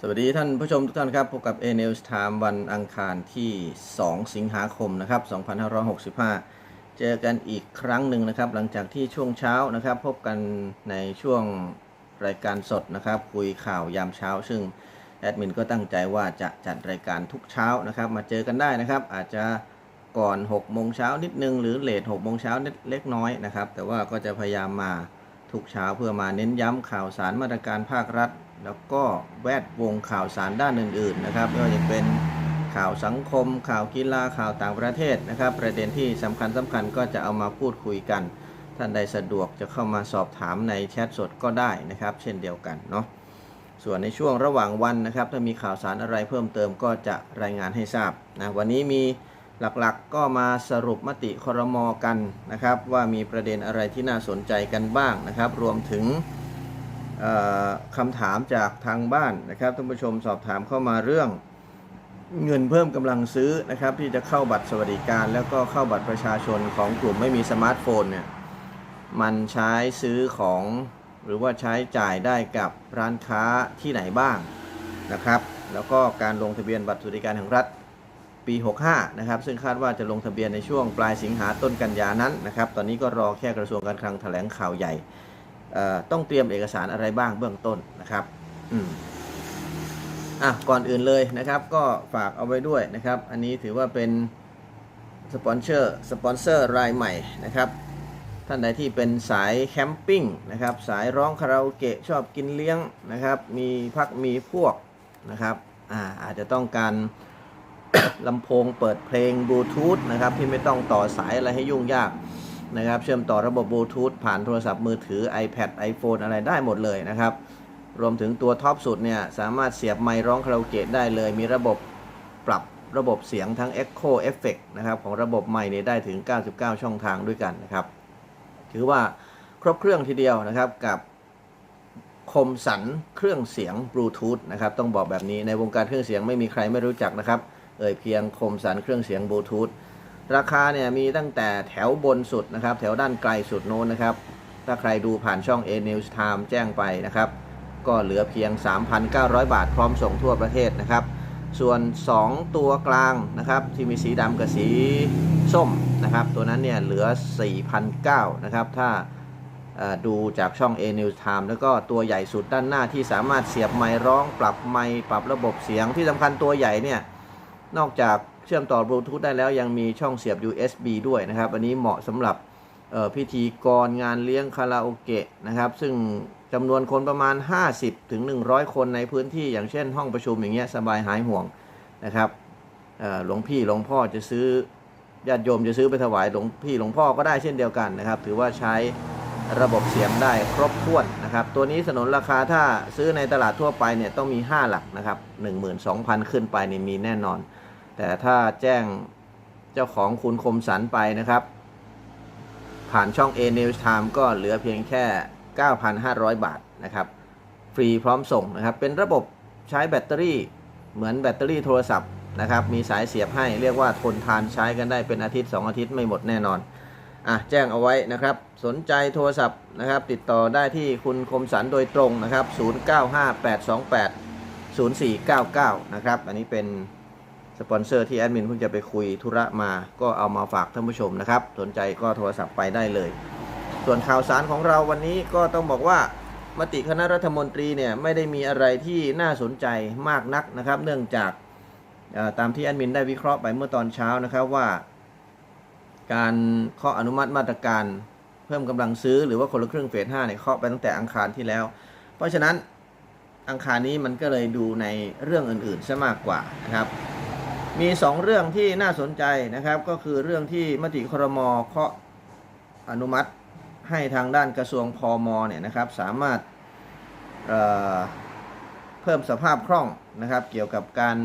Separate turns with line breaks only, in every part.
สวัสดีท่านผู้ชมทุกท่านครับพบกับ A News Time วันอังคารที่ 2 สิงหาคมนะครับ2565 เจอกันอีกครั้งหนึ่งนะครับ หลังจากที่ช่วงเช้านะครับ พบกันในช่วงรายการสดนะครับ คุยข่าวยามเช้า ซึ่งแอดมินก็ตั้งใจว่าจะจัดรายการทุกเช้านะครับ มาเจอกันได้นะครับ อาจจะก่อน6โมงเช้านิดนึง หรือเลท6โมงเช้านิดเล็กน้อยนะครับ แต่ว่าก็จะพยายามมาทุกเช้าเพื่อมาเน้นย้ำข่าวสารมาตรการภาครัฐ แล้วก็แวดวงข่าวสารด้านอื่น ๆ นะครับไม่ว่าจะเป็นข่าวสังคม ข่าวกีฬาข่าวต่างประเทศนะครับ ประเด็นที่สำคัญสำคัญก็จะเอามาพูดคุยกัน ท่านใดสะดวกจะเข้ามาสอบถามในแชทสดก็ได้นะครับ เช่นเดียวกันเนาะส่วนในช่วงระหว่างวันนะครับ ถ้ามีข่าวสารอะไรเพิ่มเติมก็จะรายงานให้ทราบนะวันนี้มีหลักๆก็มาสรุปมติครมกันนะครับ ว่ามีประเด็นอะไรที่น่าสนใจกันบ้างนะครับ รวมถึง คำถามจากทางบ้านนะครับท่านผู้ชมสอบถามเข้ามาเรื่องเงินเพิ่มกำลังซื้อนะครับ ที่จะเข้าบัตรสวัสดิการ แล้วก็เข้าบัตรประชาชนของกลุ่มไม่มีสมาร์ทโฟนเนี่ยมันใช้ซื้อของหรือว่าใช้จ่ายได้กับร้านค้าที่ไหนบ้างนะครับ แล้วก็การลงทะเบียนบัตรสวัสดิการแห่งรัฐปี 65 นะครับ ซึ่งคาดว่าจะลงทะเบียนในช่วงปลายสิงหาต้นกันยานั้นนะครับ ตอนนี้ก็รอแค่กระทรวงการคลังแถลงข่าวใหญ่ ต้องเตรียมเอกสารอะไรบ้างเบื้องต้นนะครับอืมอะก่อนอื่นเลยนะครับ ก็ฝากเอาไว้ด้วยนะครับ อันนี้ถือว่าเป็นสปอนเซอร์สปอนเซอร์รายใหม่นะครับท่านใดที่เป็นสายแคมปิ้งนะครับ สายร้องคาราโอเกะชอบกินเลี้ยงนะครับ มีพักมีพวกนะครับอ่าอาจจะต้องการลำโพงเปิดเพลงบลูทูธนะครับ ที่ไม่ต้องต่อสายอะไรให้ยุ่งยาก นะครับ เชื่อมต่อระบบบลูทูธผ่านโทรศัพท์มือถือ iPad iPhone อะไรได้หมดเลยนะครับ รวมถึงตัวท็อปสุดเนี่ย สามารถเสียบไมค์ร้องคาราโอเกะได้เลย มีระบบปรับระบบเสียงทั้ง Echo Effect นะครับ ของระบบไมค์เนี่ยได้ถึง 99 ช่องทางด้วยกันนะครับ ถือว่าครบเครื่องทีเดียวนะครับกับคมสันเครื่องเสียงบลูทูธนะครับต้องบอกแบบนี้ในวงการเครื่องเสียงไม่มีใครไม่รู้จักนะครับ เอ่ยเพียงคมสันเครื่องเสียงบลูทูธ ราคาเนี่ยมีตั้งแต่แถวบนสุดนะครับ แถวด้านไกลสุดโน้นนะครับ ถ้าใครดูผ่านช่อง A News Time แจ้งไปนะครับ ก็เหลือเพียง 3,900 บาทพร้อมส่งทั่วประเทศนะครับ ส่วน 2 ตัวกลางนะครับ ที่มีสีดำกับสีส้มนะครับ ตัวนั้นเนี่ยเหลือ 4,900นะครับ ถ้าดูจากช่อง A News Time แล้วก็ตัวใหญ่สุดด้านหน้าที่สามารถเสียบไมค์ร้อง ปรับไมค์ปรับระบบเสียงที่สำคัญตัวใหญ่เนี่ยนอกจาก เชื่อมต่อบลูทูธได้แล้วยังมีช่องเสียบ USB ด้วยนะครับ อันนี้เหมาะสำหรับพิธีกรงานเลี้ยงคาราโอเกะนะครับ ซึ่งจำนวนคนประมาณ 50ถึง100 คนในพื้นที่อย่างเช่นห้องประชุมอย่างเงี้ยสบายหายห่วงนะครับหลวงพี่หลวงพ่อจะซื้อญาติโยมจะซื้อไปถวายหลวงพี่หลวงพ่อก็ได้เช่นเดียวกันนะครับ ถือว่าใช้ระบบเสียงได้ครบถ้วนนะครับ ตัวนี้สนนราคาถ้าซื้อในตลาดทั่วไปเนี่ยต้องมี 5 หลักนะครับ12,000 ขึ้นไปนี่มีแน่นอน แต่ถ้าแจ้งเจ้าของคุณคมสันไปนะครับ ผ่านช่อง A News Time ก็เหลือเพียงแค่ 9,500 บาทนะครับ ฟรีพร้อมส่งนะครับ เป็นระบบใช้แบตเตอรี่เหมือนแบตเตอรี่โทรศัพท์นะครับ มีสายเสียบให้เรียกว่าทนทานใช้กันได้เป็นอาทิตย์ 2 อาทิตย์ไม่หมดแน่นอนอะแจ้งเอาไว้นะครับ สนใจโทรศัพท์นะครับ ติดต่อได้ที่คุณคมสันโดยตรงนะครับ 0958280499 นะครับ อันนี้เป็น สปอนเซอร์ที่แอดมินเพิ่งจะไปคุยธุระมาก็เอามาฝากท่านผู้ชมนะครับ สนใจก็โทรศัพท์ไปได้เลย ส่วนข่าวสารของเราวันนี้ก็ต้องบอกว่ามติคณะรัฐมนตรีเนี่ยไม่ได้มีอะไรที่น่าสนใจมากนักนะครับ เนื่องจากตามที่แอดมินได้วิเคราะห์ไปเมื่อตอนเช้านะครับว่า การเคาะอนุมัติมาตรการเพิ่มกำลังซื้อหรือว่าคนละครึ่งเฟส5เนี่ยเคาะไปตั้งแต่อังคารที่แล้ว เพราะฉะนั้นอังคารนี้มันก็เลยดูในเรื่องอื่นๆซะมากกว่านะครับ มี 2 เรื่องที่น่าสนใจนะครับ ก็คือเรื่องที่มติครมเคาะอนุมัติให้ทางด้านกระทรวงพอมเนี่ยนะครับสามารถเเพิ่มสภาพคล่องนะครับ เกี่ยวกับการ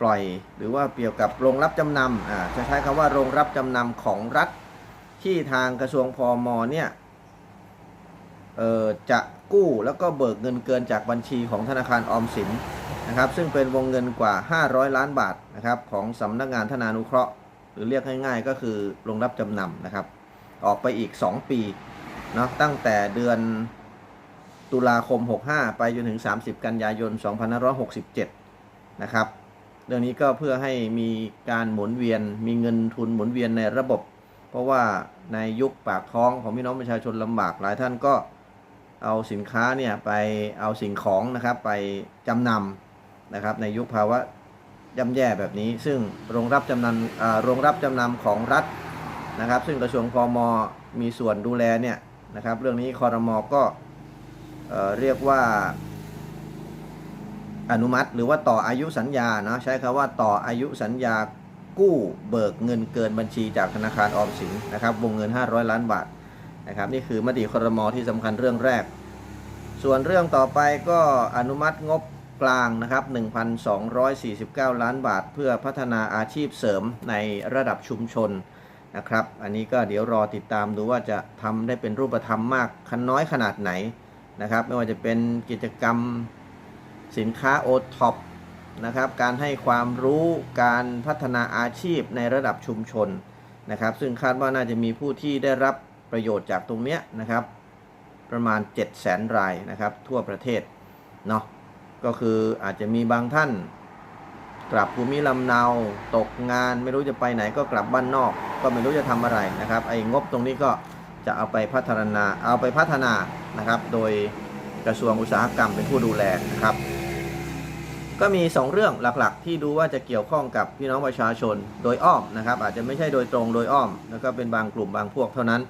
ปล่อยหรือว่าเกี่ยวกับโรงรับจำนำอ่าจะใช้คำว่าโรงรับจำนำของรัฐที่ทางกระทรวงพอมเนี่ย จะกู้แล้วก็เบิกเงินเกินจากบัญชีของธนาคารออมสินนะครับ ซึ่งเป็นวงเงินกว่า 500 ล้านบาทนะครับของสำนักงานธนานุเคราะห์ หรือเรียกง่ายๆ ก็คือโรงรับจำนำนะครับ ออกไปอีก 2 ปีเนาะตั้งแต่เดือนตุลาคม 65 ไปจนถึง 30 กันยายน 2567 นะครับ เรื่องนี้ก็เพื่อให้มีการหมุนเวียน มีเงินทุนหมุนเวียนในระบบ เพราะว่าในยุคปากท้องของพี่น้องประชาชนลำบากหลายท่านก็ เอาสินค้าเนี่ยไปเอาสิ่งของนะครับไปจำนำนะครับในยุคภาวะย่ำแย่แบบนี้ ซึ่งโรงรับจำนำอ่าโรงรับจำนำของรัฐนะครับ ซึ่งกระทรวงพมมีส่วนดูแลเนี่ยนะครับ เรื่องนี้คอรมอก็เอเรียกว่าอนุมัติหรือว่าต่ออายุสัญญาเนาะใช้คำว่าต่ออายุสัญญากู้เบิกเงินเกินบัญชีจากธนาคารออมสินนะครับวงเงิน 500 ล้านบาท นะครับนี่คือมติครมที่สำคัญเรื่องแรก ส่วนเรื่องต่อไปก็อนุมัติงบกลางนะครับ 1,249 ล้านบาท เพื่อพัฒนาอาชีพเสริมในระดับชุมชนนะครับ อันนี้ก็เดี๋ยวรอติดตามดูว่าจะทำได้เป็นรูปธรรมมากขน้อยขนาดไหนนะครับ ไม่ว่าจะเป็นกิจกรรมสินค้าโอท็อปนะครับ การให้ความรู้การพัฒนาอาชีพในระดับชุมชนนะครับ ซึ่งคาดว่าน่าจะมีผู้ที่ได้รับ ประโยชน์จากตรงเนี้ยนะครับ ประมาณ 7 0 0 0 0 0 รายนะครับ ทั่วประเทศเนาะก็คืออาจจะมีบางท่าน กลับภูมิลำเนาตกงาน ไม่รู้จะไปไหนก็กลับบ้านนอก ก็ไม่รู้จะทำอะไรนะครับไอ้งบตรงนี้ก็จะเอาไปพัฒนาเอาไปพัฒนานะครับ โดยกระทรวงอุตสาหกรรมเป็นผู้ดูแลนะครับ ก็มี 2 เรื่องหลักๆ ที่ดูว่าจะเกี่ยวข้องกับพี่น้องประชาชนโดยอ้อมนะครับ อาจจะไม่ใช่โดยตรงโดยอ้อม แล้วก็เป็นบางกลุ่มบางพวกเท่านั้น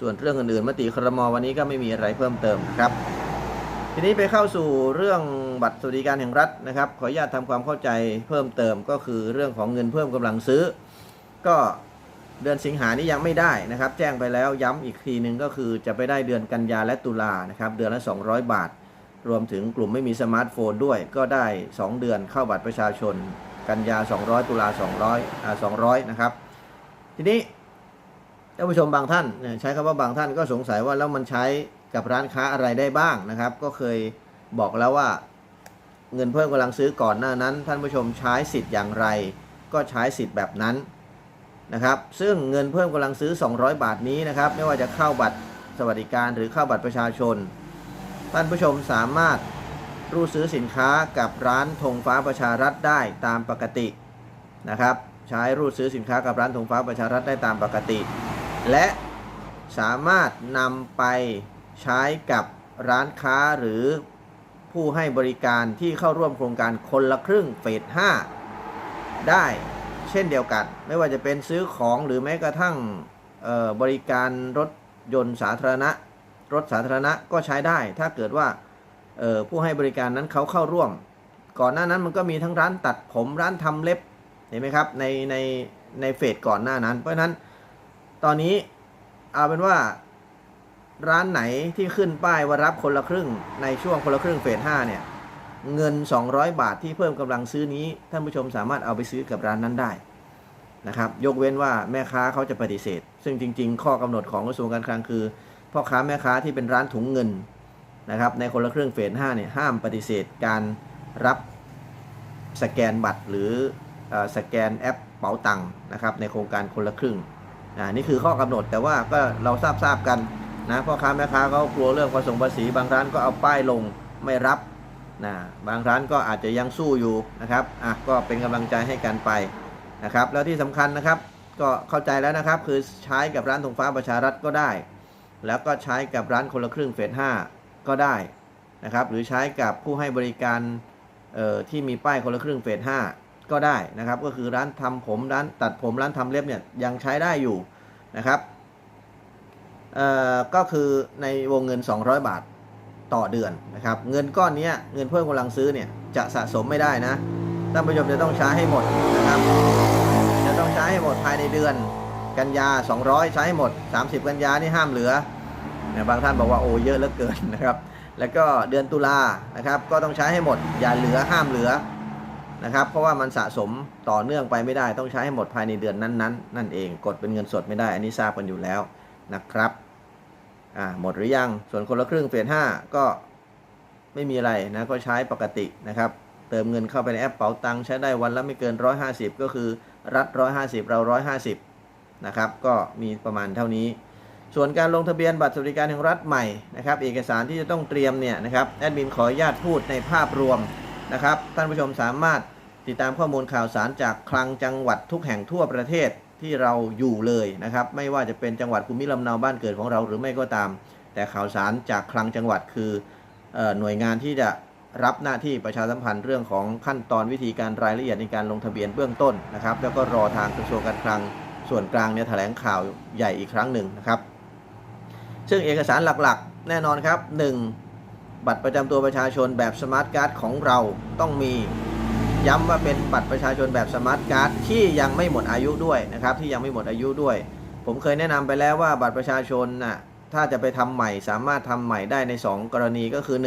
ส่วนเรื่องอื่นๆมติครมวันนี้ก็ไม่มีอะไรเพิ่มเติมนะครับ ทีนี้ไปเข้าสู่เรื่องบัตรสวัสดิการแห่งรัฐนะครับ ขออนุญาตทำความเข้าใจเพิ่มเติมก็คือเรื่องของเงินเพิ่มกำลังซื้อ ก็เดือนสิงหานี้ยังไม่ได้นะครับ แจ้งไปแล้วย้ำอีกทีหนึ่งก็คือจะไปได้เดือนกันยาและตุลานะครับ เดือนละ 200 บาท รวมถึงกลุ่มไม่มีสมาร์ทโฟนด้วย ก็ได้ 2 เดือนเข้าบัตรประชาชน กันยา 200 ตุลา 200อ่า200 นะครับ ทีนี้ ท่านผู้ชมบางท่านใช้คำว่าบางท่านก็สงสัยว่าแล้วมันใช้กับร้านค้าอะไรได้บ้างนะครับ ก็เคยบอกแล้วว่าเงินเพิ่มกำลังซื้อก่อนหน้านั้น ท่านผู้ชมใช้สิทธิ์อย่างไร ก็ใช้สิทธิ์แบบนั้นนะครับ ซึ่งเงินเพิ่มกำลังซื้อ 200 บาทนี้นะครับ ไม่ว่าจะเข้าบัตรสวัสดิการหรือเข้าบัตรประชาชน ท่านผู้ชมสามารถรูดซื้อสินค้ากับร้านธงฟ้าประชารัฐได้ตามปกตินะครับ ใช้รูดซื้อสินค้ากับร้านธงฟ้าประชารัฐได้ตามปกติ และสามารถนำไปใช้กับร้านค้าหรือผู้ให้บริการที่เข้าร่วมโครงการคนละครึ่งเฟส 5 ได้เช่นเดียวกัน ไม่ว่าจะเป็นซื้อของหรือแม้กระทั่งบริการรถยนต์สาธารณะ รถสาธารณะก็ใช้ได้ ถ้าเกิดว่าผู้ให้บริการนั้นเขาเข้าร่วม ก่อนหน้านั้นมันก็มีทั้งร้านตัดผมร้านทำเล็บเห็นไหมครับในในในเฟสก่อนหน้านั้น เพราะฉะนั้น ตอนนี้เอาเป็นว่าร้านไหนที่ขึ้นป้ายว่ารับคนละครึ่งในช่วงคนละครึ่งเฟส5เนี่ย เงิน 200 บาทที่เพิ่มกำลังซื้อนี้ท่านผู้ชมสามารถเอาไปซื้อกับร้านนั้นได้นะครับ ยกเว้นว่าแม่ค้าเขาจะปฏิเสธ ซึ่งจริง ๆ ข้อกำหนดของกระทรวงการคลังคือพ่อค้าแม่ค้าที่เป็นร้านถุงเงินนะครับ ในคนละครึ่งเฟส5เนี่ยห้ามปฏิเสธการรับสแกนบัตรหรือเอ่อสแกนแอปเป๋าตังค์นะครับในโครงการคนละครึ่ง อ่านี่คือข้อกำหนดแต่ว่าก็เราทราบทราบกันนะพ่อค้าแม่ค้าเขากลัวเรื่องภาษีภาษี บางร้านก็เอาป้ายลงไม่รับนะบางร้านก็อาจจะยังสู้อยู่นะครับอะก็เป็นกำลังใจให้กันไปนะครับแล้วที่สำคัญนะครับก็เข้าใจแล้วนะครับ คือใช้กับร้านธงฟ้าประชารัฐก็ได้ แล้วก็ใช้กับร้านคนละครึ่งเฟส5ก็ได้นะครับหรือใช้กับผู้ให้บริการเอ่อที่มีป้ายคนละครึ่งเฟส5 ก็ได้นะครับ ก็คือร้านทำผมร้านตัดผมร้านทำเล็บเนี่ยยังใช้ได้อยู่นะครับเอ่อก็คือในวงเงิน 200 บาทต่อเดือนนะครับ เงินก้อนเนี้ยเงินเพิ่มกำลังซื้อเนี่ยจะสะสมไม่ได้นะท่านผู้ชมจะต้องใช้ให้หมดนะครับ จะต้องใช้ให้หมดภายในเดือน กันยา 200 ใช้ให้หมด 30 กันยานี่ห้ามเหลือนะบางท่านบอกว่าโอ้เยอะเหลือเกินนะครับ แล้วก็เดือนตุลานะครับ ก็ต้องใช้ให้หมดอย่าเหลือห้ามเหลือ นะครับ เพราะว่ามันสะสมต่อเนื่องไปไม่ได้ต้องใช้ให้หมดภายในเดือนนั้นๆนั่นเองกดเป็นเงินสดไม่ได้อันนี้ทราบกันอยู่แล้วนะครับอ่าหมดหรือยังส่วนคนละครึ่งเฟส5ก็ไม่มีอะไรนะก็ใช้ปกตินะครับ เติมเงินเข้าไปในแอปเป๋าตังค์ใช้ได้วันละไม่เกิน 150 ก็คือรัฐ150 เรา 150 นะครับ ก็มีประมาณเท่านี้ ส่วนการลงทะเบียนบัตรสวัสดิการแห่งรัฐใหม่นะครับ เอกสารที่จะต้องเตรียมเนี่ยนะครับแอดมินขออนุญาตพูดในภาพรวม นะครับ ท่านผู้ชมสามารถติดตามข้อมูลข่าวสารจากคลังจังหวัดทุกแห่งทั่วประเทศที่เราอยู่เลยนะครับ ไม่ว่าจะเป็นจังหวัดภูมิลำเนาบ้านเกิดของเราหรือไม่ก็ตาม แต่ข่าวสารจากคลังจังหวัดคืออหน่วยงานที่จะรับหน้าที่ประชาสัมพันธ์เรื่องของขั้นตอนวิธีการรายละเอียดในการลงทะเบียนเบื้องต้นนะครับ แล้วก็รอทางกระทรวงการคลังส่วนกลางเนี่ยแถลงข่าวใหญ่อีกครั้งหนึ่งนะครับ ซึ่งเอกสารหลักๆ แน่นอนครับ 1. บัตรประจำตัวประชาชนแบบสมาร์ทการ์ดของเราต้องมีย้ำว่าเป็นบัตรประชาชนแบบสมาร์ทการ์ดที่ยังไม่หมดอายุด้วยนะครับ ที่ยังไม่หมดอายุด้วย ผมเคยแนะนำไปแล้วว่าบัตรประชาชนน่ะถ้าจะไปทำใหม่สามารถทำใหม่ได้ใน 2 กรณีก็คือ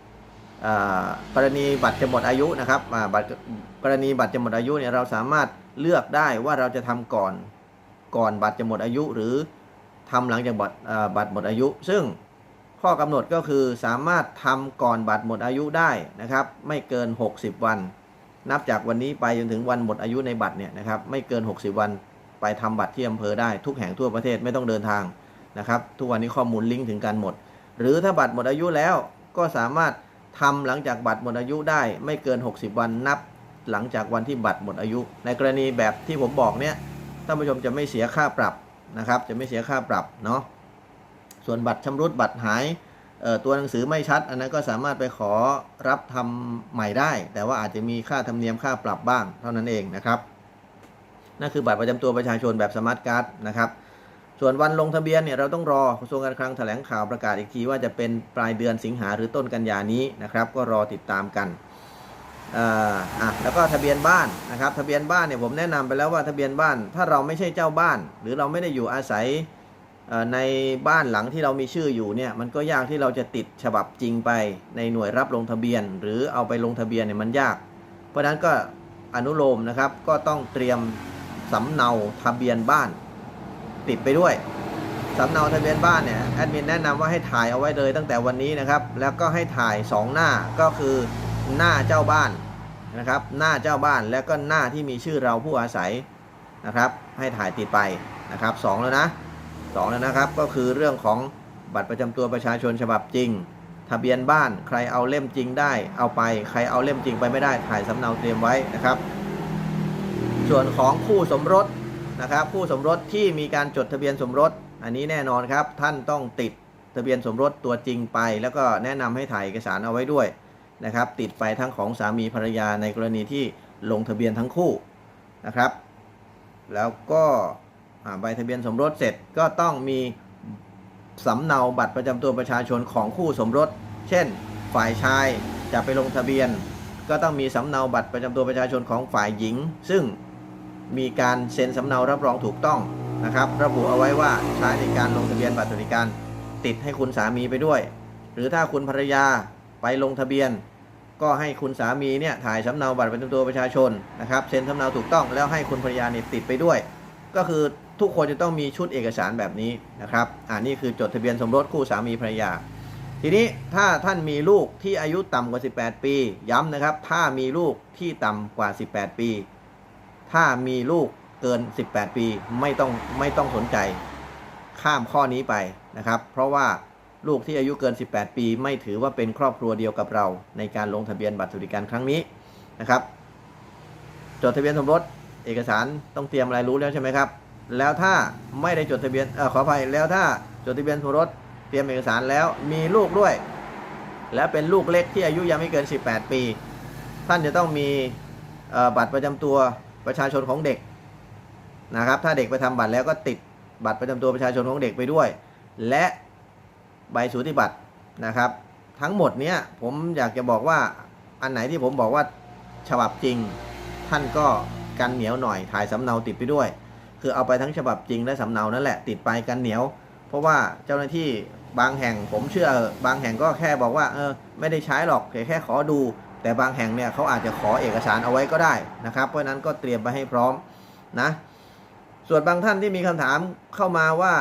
1. อ่ากรณีบัตรจะหมดอายุนะครับบัตรกรณีบัตรจะหมดอายุเนี่ยเราสามารถเลือกได้ว่าเราจะทำก่อนก่อนบัตรจะหมดอายุหรือทำหลังจากบัตรบัตรหมดอายุ ซึ่ง ข้อกำหนดก็คือสามารถทำก่อนบัตรหมดอายุได้นะครับ ไม่เกิน 60 วัน นับจากวันนี้ไปจนถึงวันหมดอายุในบัตรเนี่ยนะครับไม่เกิน 60 วัน ไปทำบัตรที่อำเภอได้ทุกแห่งทั่วประเทศไม่ต้องเดินทางนะครับ ทุกวันนี้ข้อมูลลิงก์ถึงกันหมด หรือถ้าบัตรหมดอายุแล้วก็สามารถทำหลังจากบัตรหมดอายุได้ ไม่เกิน 60 วันนับหลังจากวันที่บัตรหมดอายุ ในกรณีแบบที่ผมบอกเนี่ยท่านผู้ชมจะไม่เสียค่าปรับนะครับ จะไม่เสียค่าปรับเนาะ ส่วนบัตรชำรุดบัตรหายตัวหนังสือไม่ชัด อันนั้นก็สามารถไปขอรับทำใหม่ได้ แต่ว่าอาจจะมีค่าธรรมเนียมค่าปรับบ้างเท่านั้นเองนะครับนั่นคือบัตรประจำตัวประชาชนแบบสมาร์ทการ์ดนะครับ ส่วนวันลงทะเบียนเนี่ยเราต้องรอกระทรวงการคลังแถลงข่าวประกาศอีกทีว่าจะเป็นปลายเดือนสิงหาหรือต้นกันยานี้นะครับ ก็รอติดตามกันอ่าแล้วก็ทะเบียนบ้านนะครับ ทะเบียนบ้านเนี่ยผมแนะนำไปแล้วว่าทะเบียนบ้าน ถ้าเราไม่ใช่เจ้าบ้าน หรือเราไม่ได้อยู่อาศัย ในบ้านหลังที่เรามีชื่ออยู่เนี่ยมันก็ยากที่เราจะติดฉบับจริงไปในหน่วยรับลงทะเบียน หรือเอาไปลงทะเบียนเนี่ยมันยาก เพราะนั้นก็อนุโลมนะครับก็ต้องเตรียมสำเนาทะเบียนบ้าน ติดไปด้วยสำเนาทะเบียนบ้านเนี่ยแอดมินแนะนำว่าให้ถ่ายเอาไว้เลยตั้งแต่วันนี้นะครับ แล้วก็ให้ถ่าย 2 หน้าก็คือหน้าเจ้าบ้านนะครับ หน้าเจ้าบ้านแล้วก็หน้าที่มีชื่อเราผู้อาศัยนะครับ ให้ถ่ายติดไปนะครับสองแล้วนะ สองแล้วนะครับ ก็คือเรื่องของบัตรประจำตัวประชาชนฉบับจริง ทะเบียนบ้านใครเอาเล่มจริงได้ เอาไปใครเอาเล่มจริงไปไม่ได้ถ่ายสำเนาเตรียมไว้นะครับ ส่วนของคู่สมรสนะครับคู่สมรสที่มีการจดทะเบียนสมรส อันนี้แน่นอนครับ ท่านต้องติดทะเบียนสมรสตัวจริงไป แล้วก็แนะนำให้ถ่ายเอกสารเอาไว้ด้วยนะครับ ติดไปทั้งของสามีภรรยาในกรณีที่ลงทะเบียนทั้งคู่นะครับ แล้วก็ ใบทะเบียนสมรสเสร็จก็ต้องมีสำเนาบัตรประจำตัวประชาชนของคู่สมรส เช่น ฝ่ายชายจะไปลงทะเบียน ก็ต้องมีสำเนาบัตรประจำตัวประชาชนของฝ่ายหญิง ซึ่งมีการเซ็นสำเนารับรองถูกต้องนะครับ ระบุเอาไว้ว่าใช้ในการลงทะเบียนบัตรสวัสดิการติดให้คุณสามีไปด้วย หรือถ้าคุณภรรยาไปลงทะเบียน ก็ให้คุณสามีเนี่ยถ่ายสำเนาบัตรประจำตัวประชาชนนะครับเซ็นสำเนาถูกต้องแล้วให้คุณภรรยาเนี่ยติดไปด้วย ก็คือ ทุกคนจะต้องมีชุดเอกสารแบบนี้นะครับอ่านี่คือจดทะเบียนสมรสคู่สามีภรรยา ทีนี้ถ้าท่านมีลูกที่อายุต่ำกว่า 18 ปี ย้ำนะครับ ถ้ามีลูกที่ต่ำกว่า 18 ปี ถ้ามีลูกเกิน 18 ปีไม่ต้องไม่ต้องสนใจ ข้ามข้อนี้ไปนะครับ เพราะว่าลูกที่อายุเกิน 18 ปี ไม่ถือว่าเป็นครอบครัวเดียวกับเรา ในการลงทะเบียนบัตรสวัสดิการครั้งนี้นะครับ จดทะเบียนสมรสเอกสารต้องเตรียมอะไรรู้แล้วใช่ไหมครับ แล้วถ้าไม่ได้จดทะเบียนเออขออภัยแล้วถ้าจดทะเบียนสมรสเตรียมเอกสารแล้วมีลูกด้วย และเป็นลูกเล็กที่อายุยังไม่เกิน 18 ปี ท่านจะต้องมีเอ่อบัตรประจำตัวประชาชนของเด็กนะครับ ถ้าเด็กไปทำบัตรแล้วก็ติดบัตรประจำตัวประชาชนของเด็กไปด้วย และใบสูติบัตรนะครับ ทั้งหมดเนี้ยผมอยากจะบอกว่าอันไหนที่ผมบอกว่าฉบับจริง ท่านก็กันเหนียวหน่อยถ่ายสำเนาติดไปด้วย คือเอาไปทั้งฉบับจริงและสำเนานั่นแหละติดไปกันเหนียว เพราะว่าเจ้าหน้าที่บางแห่งผมเชื่อ บางแห่งก็แค่บอกว่าเออไม่ได้ใช้หรอกแค่ขอดู แต่บางแห่งเนี่ยเขาอาจจะขอเอกสารเอาไว้ก็ได้นะครับ เพราะฉะนั้นก็เตรียมไปให้พร้อมนะส่วนบางท่านที่มีคำถามเข้ามาว่า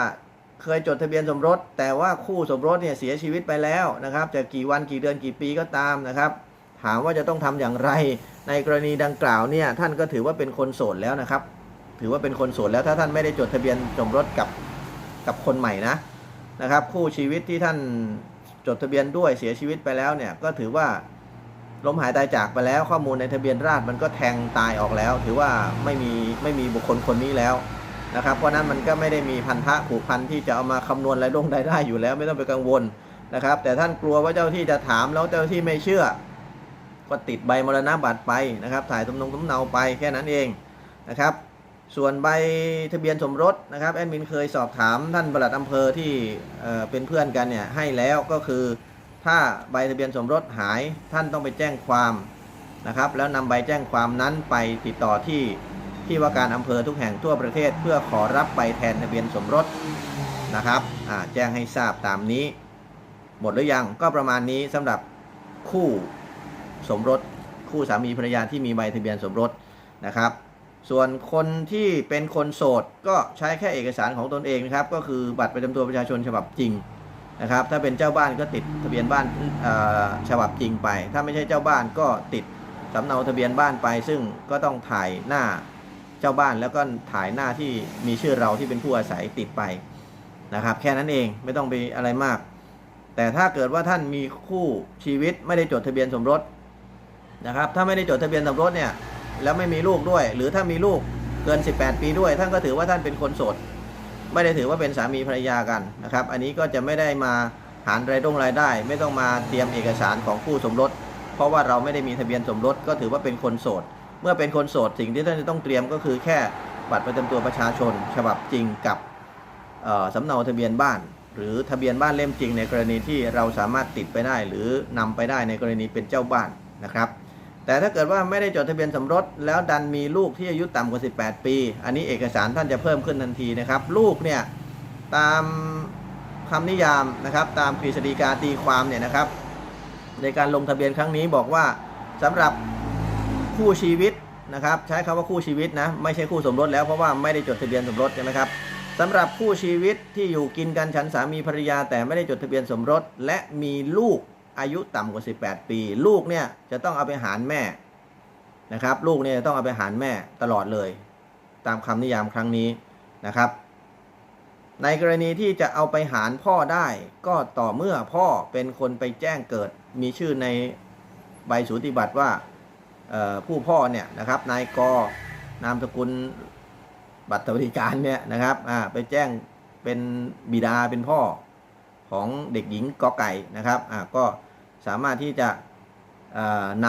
เคยจดทะเบียนสมรส แต่ว่าคู่สมรสเนี่ยเสียชีวิตไปแล้วนะครับจะกี่วันกี่เดือนกี่ปีก็ตามนะครับ ถามว่าจะต้องทำอย่างไรในกรณีดังกล่าวเนี่ยท่านก็ถือว่าเป็นคนโสดแล้วนะครับ ถือว่าเป็นคนโสดแล้วถ้าท่านไม่ได้จดทะเบียนสมรสกับกับคนใหม่นะนะครับ คู่ชีวิตที่ท่านจดทะเบียนด้วยเสียชีวิตไปแล้วเนี่ยก็ถือว่าล้มหายตายจากไปแล้ว ข้อมูลในทะเบียนราษฎรมันก็แทงตายออกแล้ว ถือว่าไม่มีไม่มีบุคคลคนนี้แล้วนะครับ เพราะนั้นมันก็ไม่ได้มีพันธะผูกพันที่จะเอามาคำนวณรายลงรายได้อยู่แล้ว ไม่ต้องไปกังวลนะครับ แต่ท่านกลัวว่าเจ้าที่จะถามแล้วเจ้าที่ไม่เชื่อ ก็ติดใบมรณะบัตรไปนะครับ ถ่ายตำนงตำเนาไปแค่นั้นเองนะครับ ส่วนใบทะเบียนสมรสนะครับแอดมินเคยสอบถามท่านปลัดอำเภอที่เอ่เป็นเพื่อนกันเนี่ยให้แล้วก็คือถ้าใบทะเบียนสมรสหายท่านต้องไปแจ้งความนะครับ แล้วนำใบแจ้งความนั้นไปติดต่อที่ที่ว่าการอำเภอทุกแห่งทั่วประเทศ เพื่อขอรับใบแทนทะเบียนสมรสนะครับแจ้งให้ทราบตามนี้ หมดหรือยังก็ประมาณนี้สำหรับคู่สมรส คู่สามีภรรยาที่มีใบทะเบียนสมรสนะครับ ส่วนคนที่เป็นคนโสดก็ใช้แค่เอกสารของตนเองนะครับ ก็คือบัตรประจำตัวประชาชนฉบับจริงนะครับ ถ้าเป็นเจ้าบ้านก็ติดทะเบียนบ้านฉบับจริงไป ถ้าไม่ใช่เจ้าบ้านก็ติดสำเนาทะเบียนบ้านไป ซึ่งก็ต้องถ่ายหน้าเจ้าบ้านแล้วก็ถ่ายหน้าที่มีชื่อเราที่เป็นผู้อาศัยติดไปนะครับ แค่นั้นเองไม่ต้องไปอะไรมาก แต่ถ้าเกิดว่าท่านมีคู่ชีวิตไม่ได้จดทะเบียนสมรสนะครับ ถ้าไม่ได้จดทะเบียนสมรสเนี่ย แล้วไม่มีลูกด้วย หรือถ้ามีลูกเกิน 18 ปีด้วย ท่านก็ถือว่าท่านเป็นคนโสด ไม่ได้ถือว่าเป็นสามีภรรยากันนะครับ อันนี้ก็จะไม่ได้มาหารรายดงรายได้ ไม่ต้องมาเตรียมเอกสารของคู่สมรส เพราะว่าเราไม่ได้มีทะเบียนสมรสก็ถือว่าเป็นคนโสด เมื่อเป็นคนโสดสิ่งที่ท่านจะต้องเตรียมก็คือแค่บัตรประจำตัวประชาชน ฉบับจริงกับสำเนาทะเบียนบ้าน หรือทะเบียนบ้านเล่มจริงในกรณีที่เราสามารถติดไปได้ หรือนำไปได้ในกรณีเป็นเจ้าบ้านนะครับ แต่ถ้าเกิดว่าไม่ได้จดทะเบียนสมรส แล้วดันมีลูกที่อายุต่ำกว่า 18 ปี อันนี้เอกสารท่านจะเพิ่มขึ้นทันทีนะครับ ลูกเนี่ยตามคำนิยามนะครับ ตามกฤษฎีกาตีความเนี่ยนะครับ ในการลงทะเบียนครั้งนี้บอกว่าสำหรับคู่ชีวิตนะครับ ใช้คำว่าคู่ชีวิตนะไม่ใช่คู่สมรสแล้วเพราะว่าไม่ได้จดทะเบียนสมรสใช่ไหมครับสำหรับคู่ชีวิตที่อยู่กินกันฉันสามีภรรยา แต่ไม่ได้จดทะเบียนสมรส และมีลูก อายุต่ำกว่า 18 ปี ลูกเนี่ยจะต้องเอาไปหารแม่นะครับ ลูกเนี่ยต้องเอาไปหารแม่ตลอดเลย ตามคำนิยามครั้งนี้นะครับ ในกรณีที่จะเอาไปหารพ่อได้ก็ต่อเมื่อพ่อเป็นคนไปแจ้งเกิด มีชื่อในใบสูติบัตรว่าผู้พ่อเนี่ยนะครับนายกนามสกุลบัตรสวัสดิการเนี่ยนะครับไปแจ้งเป็นบิดาเป็นพ่อ ของเด็กหญิงกอไก่นะครับอ่าก็สามารถที่จะเอ่อน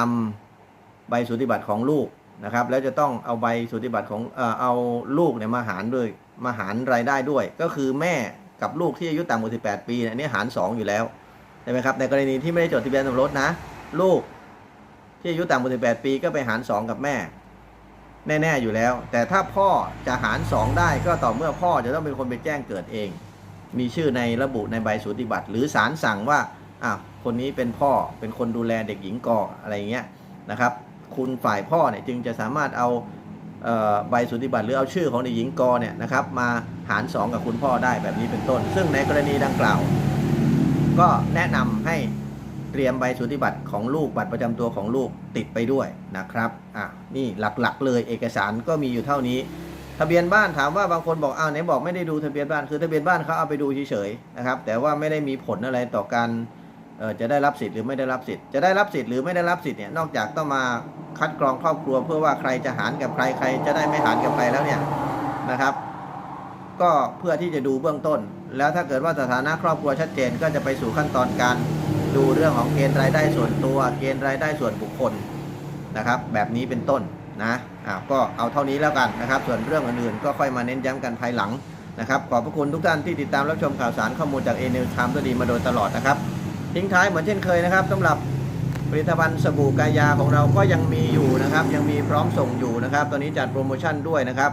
ำใบสูติบัตรของลูกนะครับ แล้วจะต้องเอาใบสูติบัตรของเอ่อเอาลูกเนี่ยมาหารด้วยมาหารรายได้ด้วย ก็คือแม่กับลูกที่อายุต่ำกว่า18 ปีเนี่ยอันนี้หาร 2 อยู่แล้วใช่ไหมครับในกรณีที่ไม่ได้จดทะเบียนสมรสนะ ลูกที่อายุต่ำกว่า18 ปีก็ไปหาร 2 กับแม่ แน่ ๆ อยู่แล้ว แต่ถ้าพ่อจะหาร 2 ได้ก็ต่อเมื่อพ่อจะต้องเป็นคนไปแจ้งเกิดเอง มีชื่อในระบุในใบสูติบัตร หรือศาลสั่งว่าอะคนนี้เป็นพ่อเป็นคนดูแลเด็กหญิงกออะไรเงี้ยนะครับ คุณฝ่ายพ่อเนี่ยจึงจะสามารถเอาใบสูติบัตรหรือเอาชื่อของเด็กหญิงกอเนี่ยนะครับมาหาร 2 กับคุณพ่อได้แบบนี้เป็นต้น ซึ่งในกรณีดังกล่าว ก็แนะนำให้เตรียมใบสูติบัตรของลูกบัตรประจำตัวของลูกติดไปด้วยนะครับอะนี่หลักๆเลยเอกสารก็มีอยู่เท่านี้ ทะเบียนบ้านถามว่าบางคนบอกอ้าวไหนบอกไม่ได้ดูทะเบียนบ้านคือทะเบียนบ้านเขาเอาไปดูเฉยๆนะครับ แต่ว่าไม่ได้มีผลอะไรต่อการจะได้รับสิทธิ์หรือไม่ได้รับสิทธิ์จะได้รับสิทธิ์หรือไม่ได้รับสิทธิ์เนี่ยนอกจากต้องมาคัดกรองครอบครัว เพื่อว่าใครจะหารกับใครใครจะได้ไม่หารกับใครแล้วเนี่ยนะครับ ก็เพื่อที่จะดูเบื้องต้น แล้วถ้าเกิดว่าสถานะครอบครัวชัดเจนก็จะไปสู่ขั้นตอนการดูเรื่องของเกณฑ์รายได้ส่วนตัว เกณฑ์รายได้ส่วนบุคคลนะครับ แบบนี้เป็นต้นนะ อ่าก็เอาเท่านี้แล้วกันนะครับ ส่วนเรื่องอื่นๆก็ค่อยมาเน้นย้ำกันภายหลังนะครับ ขอบพระคุณทุกท่านที่ติดตามรับชมข่าวสารข้อมูลจากเอเนลไทม์ด้วยดีมาโดยตลอดนะครับ ทิ้งท้ายเหมือนเช่นเคยนะครับสำหรับผลิตภัณฑ์สบู่กายาของเราก็ยังมีอยู่นะครับ ยังมีพร้อมส่งอยู่นะครับ ตอนนี้จัดโปรโมชั่นด้วยนะครับ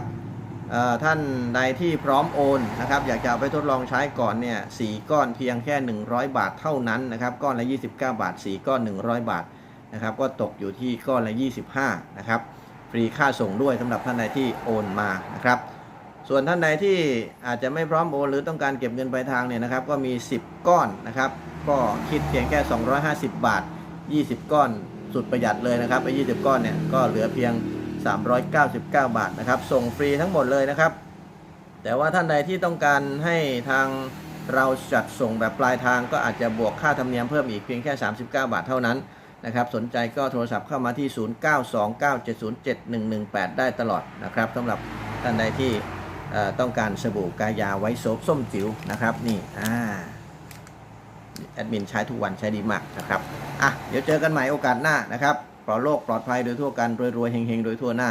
ท่านใดที่พร้อมโอนนะครับ อยากจะไปทดลองใช้ก่อนเนี่ยสก้อนเพียงแค่ 100 บาทเท่านั้นนะครับ ก้อนละ 29 บาท 4 ก้อน 100 บาทนะครับ ก็ตกอยู่ที่ก้อนละ 25 นะครับ ฟรีค่าส่งด้วยสำหรับท่านใดที่โอนมานะครับ ส่วนท่านใดที่อาจจะไม่พร้อมโอน หรือต้องการเก็บเงินปลายทางเนี่ยนะครับก็มี 10 ก้อนนะครับ ก็คิดเพียงแค่ 250 บาท 20 ก้อนสุดประหยัดเลยนะครับไอ้20 ก้อนเนี่ยก็เหลือเพียง 399 บาทนะครับ ส่งฟรีทั้งหมดเลยนะครับ แต่ว่าท่านใดที่ต้องการให้ทางเราจัดส่งแบบปลายทางก็อาจจะบวกค่าธรรมเนียมเพิ่มอีกเพียงแค่ 39 บาทเท่านั้น นะครับสนใจก็โทรศัพท์เข้ามาที่ 0929707118 ได้ตลอดนะครับสำหรับท่านใดที่ต้องการสบู่กายาไว้โซบส้มจิ๋วนะครับนี่อ่าแอดมินใช้ทุกวันใช้ดีมากนะครับอะเดี๋ยวเจอกันใหม่โอกาสหน้านะครับปลอดโรคปลอดภัยโดยทั่วกันรวยๆเฮงๆโดยทั่วหน้า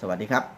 สวัสดีครับ